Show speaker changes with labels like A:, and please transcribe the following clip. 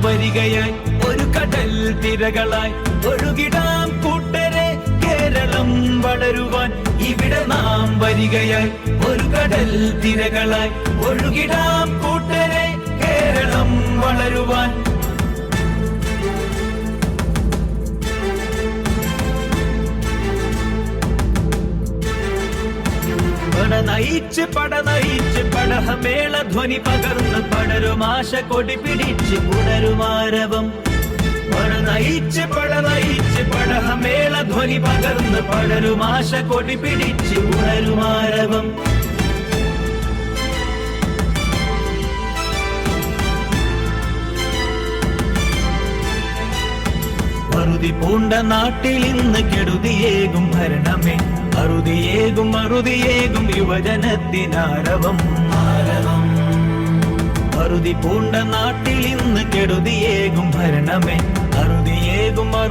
A: വരികയായി. ഒരു കടൽ തിരകളായി. ഒഴുകിടാം കൂട്ടരെ കേരളം വളരുവാൻ. ഇവിടെ നാം വരികയായി. ഒരു കടൽ തിരകളായി. ഒഴുകിടാം നയിച്ച് പട നയിച്ച് പടഹമേള ധ്വനി പകർന്ന് പടരുമാശ കൊടി പിടിച്ച് പുനരുമാരവം പട നയിച്ച് പട നയിച്ച് പടഹമേള ധ്വനി പകർന്ന് പടരുമാശ കൊടി പിടിച്ച് പുനരുമാരവം അറുതി പൂണ്ട നാട്ടിൽ ഇന്ന് കെടുതിയേകും ഭരണമേ. അറുതിയേകും യുവജനത്തിനാരവം. അറുതി പൂണ്ട നാട്ടിൽ ഇന്ന് കെടുതിയേകും ഭരണമേ. അറുതിയേകും അറു